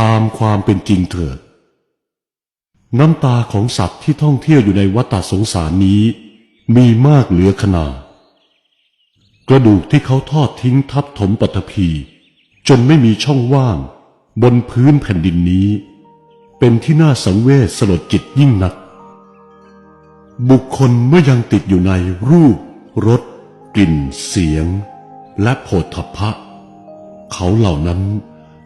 ตามความเป็นจริงเถิด น้ำตาของสัตว์ที่ท่องเที่ยวอยู่ในวัฏสงสารนี้ มีมากเหลือขนาดกระดูกที่เขาทอดทิ้งทับถมปฐพี จนไม่มีช่องว่าง บนพื้นแผ่นดินนี้ เป็นที่น่าสังเวชสลดจิตยิ่งนัก บุคคลเมื่อยังติดอยู่ในรูปรสกลิ่น เสียง และโผฏฐัพพะ เขาเหล่านั้น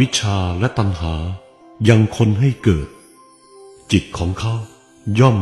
วิชชาและตัณหายังคนให้เกิด จิตของเขาย่อม